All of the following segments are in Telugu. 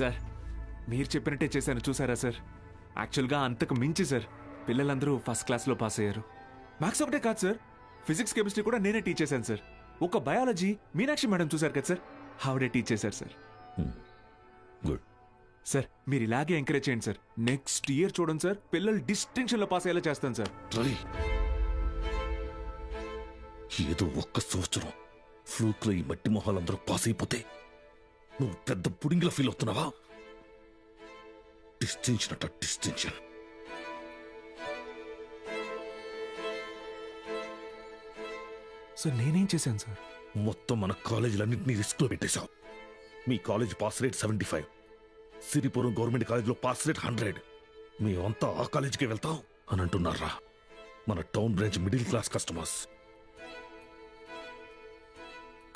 సార్. మీరు చెప్పినట్టే చేశాను చూసారా సార్? యాక్చువల్గా అంతకు మించి సార్. పిల్లలందరూ ఫస్ట్ క్లాస్లో పాస్ అయ్యారు. మ్యాథ్స్ ఒకటే కాదు సార్. ఫిజిక్స్ కెమిస్ట్రీ కూడా నేనే టీచ్ చేశాను సార్. ఒక బయాలజీ మీనాక్షి మేడం చూశారు కదా సార్. ఆవిడే టీచ్ చేశారు సార్. గుడ్ సార్ మీరు ఇలాగే ఎంకరేజ్ చేయండి సార్. నెక్స్ట్ ఇయర్ చూడండి సార్. పిల్లలు డిస్టింక్షన్లో పాస్ అయ్యేలా చేస్తాను సార్. రవి ఏదో ఒక్క సంవత్సరం. ఫ్లూక్లో ఈ మట్టి మొహాలందరూ పాస్ అయిపోతే నువ్వు పెద్ద పుడింగిలా ఫీల్ అవుతున్నావా? డిస్టింక్షన్ అట డిస్టింక్షన్ సార్ నేనేం చేశాను సార్? మొత్తం మన కాలేజీలన్నింటినీ రిస్క్లో పెట్టేశావు. మీ college pass rate seventy five. Siripuram government కాలేజీలో పాస్ రేట్ హండ్రెడ్. మేమంతా ఆ కాలేజీకి వెళ్తాం అని అంటున్నారా? మన town branch middle class customers.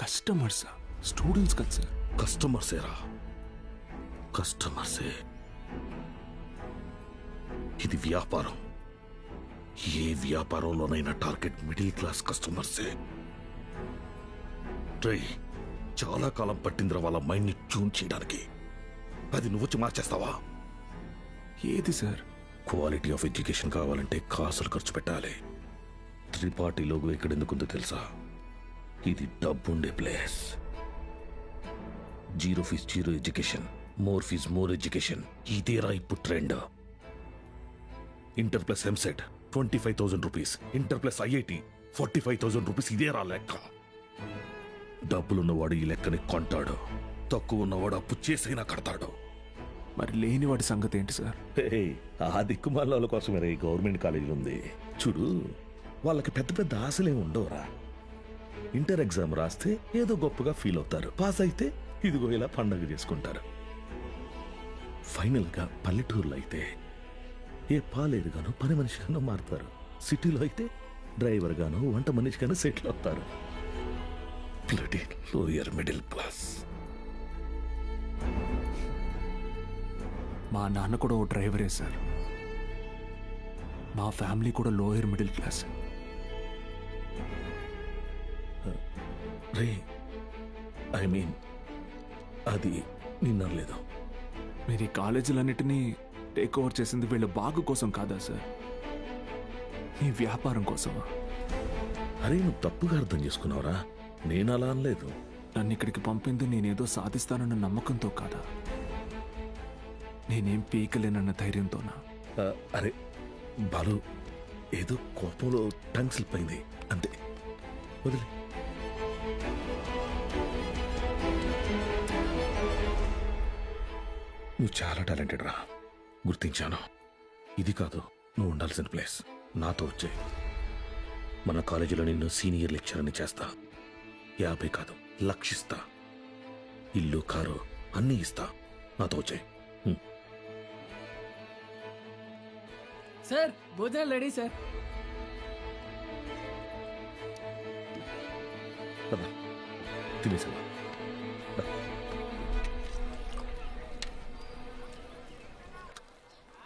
Customers? Students కదా సార్. కస్టమర్సేరా కస్టమర్సే ఇది వ్యాపారం. ఏ వ్యాపారంలోనైనా టార్గెట్ మిడిల్ క్లాస్ కస్టమర్సే ట్రై చాలా కాలం పట్టిందిరా వాళ్ళ మైండ్ని ట్యూన్ చేయడానికి. అది నువ్వు వచ్చి మార్చేస్తావా? ఏది సార్? క్వాలిటీ ఆఫ్ ఎడ్యుకేషన్ కావాలంటే కాసులు ఖర్చు పెట్టాలి. త్రిపాఠి లోగో ఇక్కడ ఎందుకుందో తెలుసా? ఇది డబ్బుండే place. Zero fees zero education more fees more education. ఇదేరా ఇప్పుడు trend. Inter plus EAMCET twenty five thousand rupees. Inter plus IIT forty five thousand rupees ఇదేరా లెక్క. డబ్బులున్నవాడు ఈ లెక్కని కొంటాడు. తక్కువ ఉన్నవాడు అప్పు చేసైనా కడతాడు. మరి లేని వాడి సంగతి ఏంటి సార్? ఆ దిక్కుమాల కోసమే ఈ గవర్నమెంట్ కాలేజీలు ఉంది. చూడు వాళ్ళకి పెద్ద పెద్ద ఆశలేం ఉండవురా. ఇంటర్ ఎగ్జామ్ రాస్తే ఏదో గొప్పగా ఫీల్ అవుతారు. పాస్ అయితే ఇదిగో ఇలా పండగ చేసుకుంటారు. ఫైనల్గా పల్లెటూరులో అయితే ఏ పాలేరుగానో పని మనిషిగానో మారుతారు. సిటీలో అయితే డ్రైవర్ గానో వంట మనిషిగానో సెటిల్ అవుతారు. Lower middle class. మా నాన్న కూడా ఓ డ్రైవరే సార్. మా ఫ్యామిలీ కూడా లోయర్ మిడిల్ క్లాస్. రే ఐ మీన్ అది నిన్నలేదు మీరు ఈ కాలేజీలన్నిటినీ టేక్ ఓవర్ చేసింది వీళ్ళ బాగు కోసం కాదా సార్? మీ వ్యాపారం కోసమా? అరే నువ్వు తప్పుగా అర్థం చేసుకున్నావురా. నేను అలా అనలేదు. నన్ను ఇక్కడికి పంపింది నేనేదో సాధిస్తానన్న నమ్మకంతో కాదా? నేనేం పీకలేనన్న ధైర్యంతోనా? ఆ, అరే బాలు ఏదో కోపంలో టంగ్ స్లిప్ అయింది. అంతే. వదిలే. నువ్వు చాలా టాలెంటెడ్ రా. గుర్తించాను. ఇది కాదు నువ్వు ఉండాల్సిన ప్లేస్ నాతో వచ్చే. మన కాలేజీలో నిన్ను సీనియర్ లెక్చరర్ని చేస్తా. యాభై కాదు లక్షిస్తా. ఇల్లు కారు అన్నీ ఇస్తా. నాతో వచ్చే. సార్ భోజనాలు రెడీ సార్. కదా తినేసావా?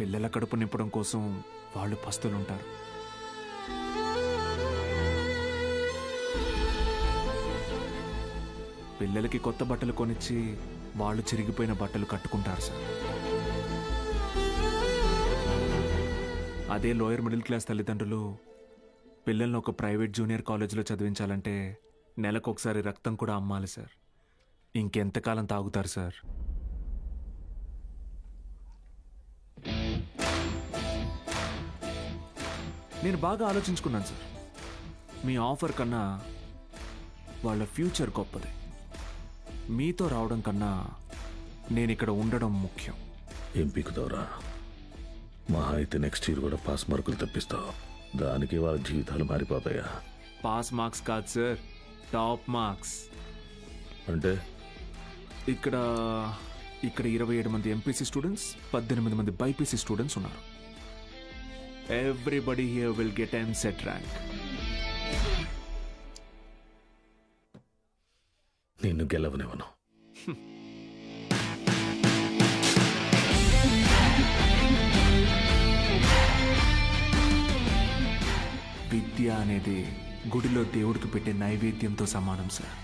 పిల్లల కడుపు నింపడం కోసం వాళ్ళు పస్తులుంటారు. పిల్లలకి కొత్త బట్టలు కొనిచ్చి వాళ్ళు చిరిగిపోయిన బట్టలు కట్టుకుంటారు సార్. అదే లోయర్ మిడిల్ క్లాస్ తల్లిదండ్రులు పిల్లల్ని ఒక ప్రైవేట్ జూనియర్ కాలేజీలో చదివించాలంటే నెలకు ఒకసారి రక్తం కూడా అమ్మాలి సార్. ఇంకెంతకాలం తాగుతారు సార్? నేను బాగా ఆలోచించుకున్నాను సార్. మీ ఆఫర్ కన్నా వాళ్ళ ఫ్యూచర్ గొప్పది. మీతో రావడం కన్నా నేను ఇక్కడ ఉండడం ముఖ్యం. ఏం పీకుతావురా? మహా అయితే నెక్స్ట్ ఇయర్ కూడా పాస్ మార్కులు తప్పిస్తావు. దానికి వాళ్ళ జీవితాలు మారిపోతాయా? పాస్ మార్క్స్ కాదు సార్. టాప్ మార్క్స్ అంటే? ఇక్కడ ఇక్కడ ఇరవై ఏడు మంది ఎంపీసీ స్టూడెంట్స్ పద్దెనిమిది మంది బైపీసీ స్టూడెంట్స్ ఉన్నారు. Everybody here will get N set rank నిన్ను గెలవనివ్వను. విద్య అనేది గుడిలో దేవుడికి పెట్టే నైవేద్యంతో సమానం సార్.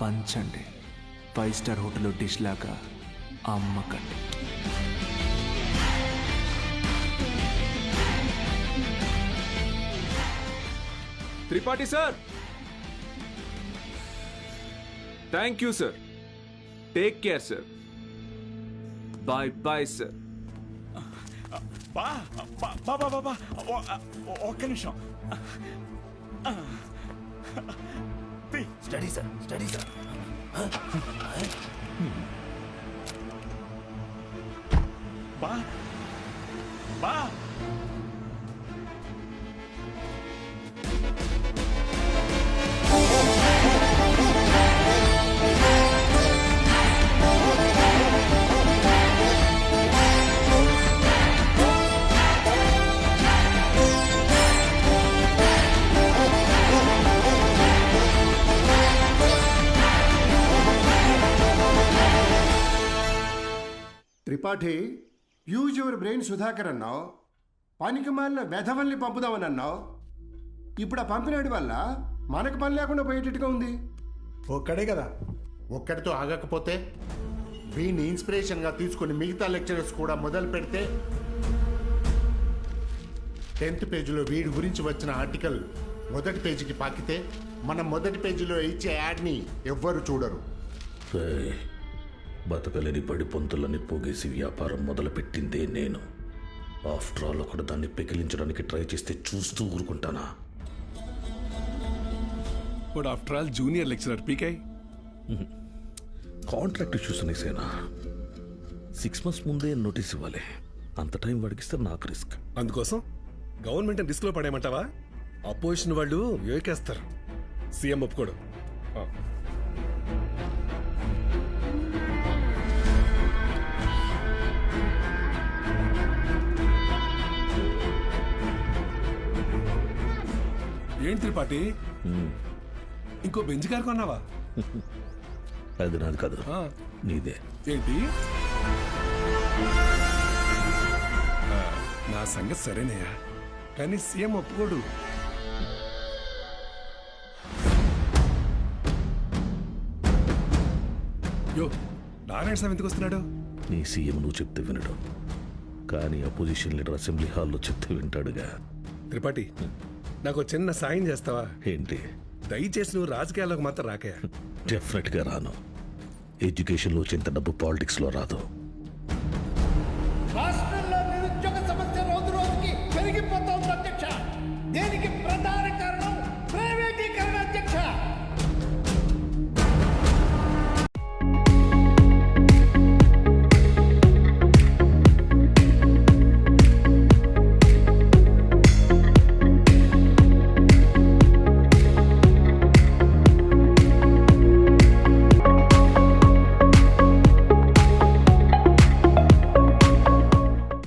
పంచండి. ఫైవ్ స్టార్ హోటల్లో డిష్ లాగా అమ్మకండి Tripathi sir. Thank you sir take care sir bye bye sir బా బా బా బా బా బా ఓ- ఓ- ఒక్క నిమిషం. Study sir study sir. బా బా. Tripathi use your brain Sudhakar అన్నావు పనికి మాలిన వెధవల్ని పంపుదామని అన్నావు. ఇప్పుడు ఆ పంపినాడి వల్ల మనకు పని లేకుండా పోయేటట్టుగా ఉంది. ఒక్కడే కదా. ఒక్కడితో ఆగకపోతే వీడిని ఇన్స్పిరేషన్గా తీసుకుని మిగతా లెక్చరర్స్ కూడా మొదలు పెడితే టెన్త్ పేజీలో వీడి గురించి వచ్చిన ఆర్టికల్ మొదటి పేజీకి పాకితే మనం మొదటి పేజీలో ఇచ్చే యాడ్ని ఎవ్వరు చూడరు. బతకలేని పడి పొంతులని పోగేసి వ్యాపారం మొదలుపెట్టిందే నేను. ఆఫ్టర్ ఆల్ ఒకడు దాన్ని పెకిలించడానికి ట్రై చేస్తే చూస్తూ ఊరుకుంటానా? But after all junior lecturer పీకే. కాంట్రాక్ట్ ఇష్యూస్ అనేసేనా సిక్స్ మంత్స్ ముందే నోటీస్ ఇవ్వాలి. అంత టైం వాడికిస్తే నాకు రిస్క్. అందుకోసం గవర్నమెంట్ రిస్క్లో పడేయమంటావా అపోజిషన్ వాళ్ళు యోకేస్తారు సీఎం ఒప్పుకోడు. ఏంటి త్రిపాఠి? ఇంకో బెంచ్ కారు కొన్నావా? అది నాది కాదు. నీదే. ఏంటి? నా సంగతి సరేనయ్యా కానీ సీఎం ఒప్పుకోడు. యో నారాయణ స్వామి ఎందుకు వస్తున్నాడు? నీ సీఎం నువ్వు చెప్తే వినడు. కానీ అపోజిషన్ లీడర్ అసెంబ్లీ హాల్లో చెప్తే వింటాడుగా. త్రిపాఠి నాకు చిన్న సాయం చేస్తావా? ఏంటి? దయచేసి నువ్వు రాజకీయాల్లోకి మాత్రం రాకయ్యా. డెఫినెట్గా రాను. ఎడ్యుకేషన్లో వచ్చేంత డబ్బు పాలిటిక్స్లో రాదు.